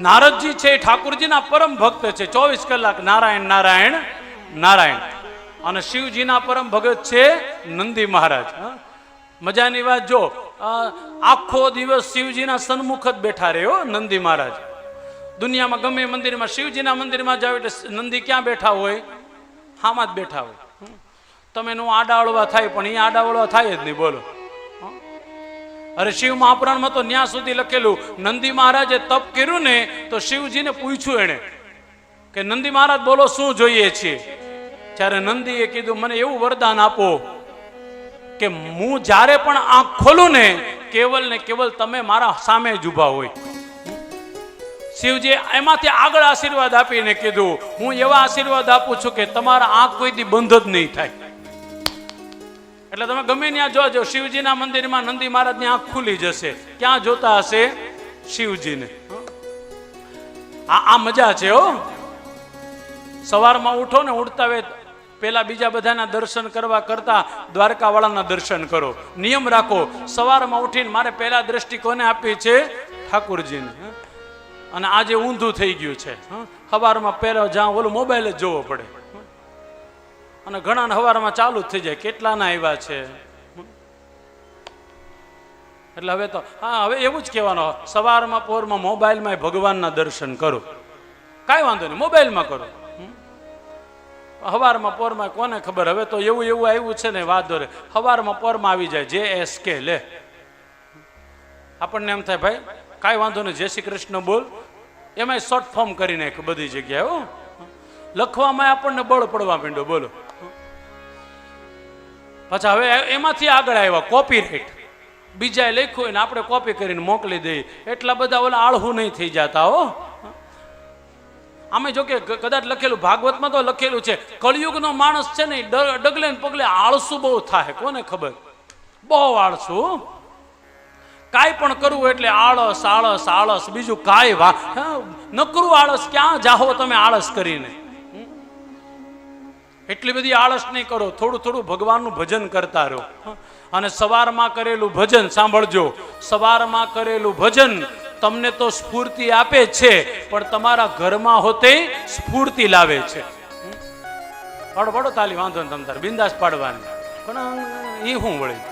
નારદજી છે એ ઠાકુરજીના પરમ ભક્ત છે. ચોવીસ કલાક નારાયણ નારાયણ નારાયણ. અને શિવજીના પરમ ભગત છે નંદી મહારાજ? મજાની વાત જો આખો દિવસ શિવજીના સન્મુખ જ બેઠા રહ્યો નંદી મહારાજ. દુનિયામાં ગમે મંદિરમાં, શિવજીના મંદિરમાં જાવ એટલે નંદી ક્યાં બેઠા હોય? હામાં જ બેઠા હોય. તમે એનું આડાવળવા થાય, પણ એ આડાવળવા થાય જ નહીં, બોલો? અરે શિવ મહાપુરાણમાં તો ન્યા સુધી લખેલું, નંદી મહારાજે તપ કર્યું ને, તો શિવજીને પૂછ્યું એણે કે, નંદી મહારાજ, બોલો શું જોઈએ છીએ ત્યારે નંદીએ કીધું, મને એવું વરદાન આપો કે હું જ્યારે પણ આંખ ખોલું ને, કેવલ ને કેવલ તમે મારા સામે જ ઊભા હોય. શિવજી એમાંથી આગળ આશીર્વાદ આપીને કીધું, હું એવા આશીર્વાદ આપું છું કે તમારા આંખ કોઈથી બંધ જ નહીં થાય. એટલે તમે ગમે ત્યાં જોજો, શિવજીના મંદિરમાં નંદી મહારાજની આંખ ખુલી જશે. ક્યાં જોતા હશે? શિવજીને. આ આ મજા છે હો. સવારમાં ઉઠો ને ઉઠતા વેત પેલા બીજા બધાના દર્શન કરવા કરતા દ્વારકાવાળાના દર્શન કરો. નિયમ રાખો, સવારમાં ઉઠીને મારે પહેલા દ્રષ્ટિ કોને આપી છે? ઠાકુરજીને અને આજે ઊંધું થઈ ગયું છે? સવારમાં પહેલો જ્યાં ઓલું મોબાઈલ જ જોવો પડે? અને ઘણા સવારમાં ચાલુ થઈ જાય. કેટલાના આવ્યા છે? એટલે હવે તો, હા, હવે એવું જ કહેવાનું સવારમાં, પોરમાં મોબાઈલમાં ભગવાનના દર્શન કરો. કાંઈ વાંધો નહીં, મોબાઈલમાં કરો? હવારમાં, પોરમાં કોને ખબર? હવે તો એવું એવું આવ્યું છે ને વાત દોરે હવારમાં, પોરમાં આવી જાય. જે એસ કે, લે. આપણને એમ થાય, ભાઈ, કાંઈ વાંધો નહીં, જય શ્રી કૃષ્ણ બોલ. એમાંય શોર્ટ ફોર્મ કરી નાખ બધી જગ્યાએ, હો. લખવામાં આપણને બળ પડવા માંડ્યો, બોલો. પાછા હવે એમાંથી આગળ આવ્યા કોપીરાઇટ બીજાએ લખ્યું હોય ને આપણે કોપી કરીને મોકલી દઈએ. એટલા બધા ઓલા આળહું નહીં થઈ જતા હો. આમે જો કે કદાચ લખેલું ભાગવતમાં તો લખેલું છે, કળિયુગનો માણસ છે ને ડગલે ને પગલે આળસુ બહુ થાય. કોને ખબર? બહુ આળસુ. કાંઈ પણ કરવું એટલે આળસ આળસ આળસ, બીજું કાંઈ વા નકરું આળસ ક્યાં જાહો તમે આળસ કરીને? એટલી બધી આળસ નહીં કરો, થોડું થોડું ભગવાનનું ભજન કરતા રહો. અને સવારમાં કરેલું ભજન સાંભળજો. સવારમાં કરેલું ભજન તમને તો સ્ફૂર્તિ આપે છે, પણ તમારા ઘરમાં હોતે સ્ફૂર્તિ લાવે છે? પાડો પાડો તાલી, વાંધો ને તમ તારે, બિંદાસ પાડવાની. પણ એ હું વળી?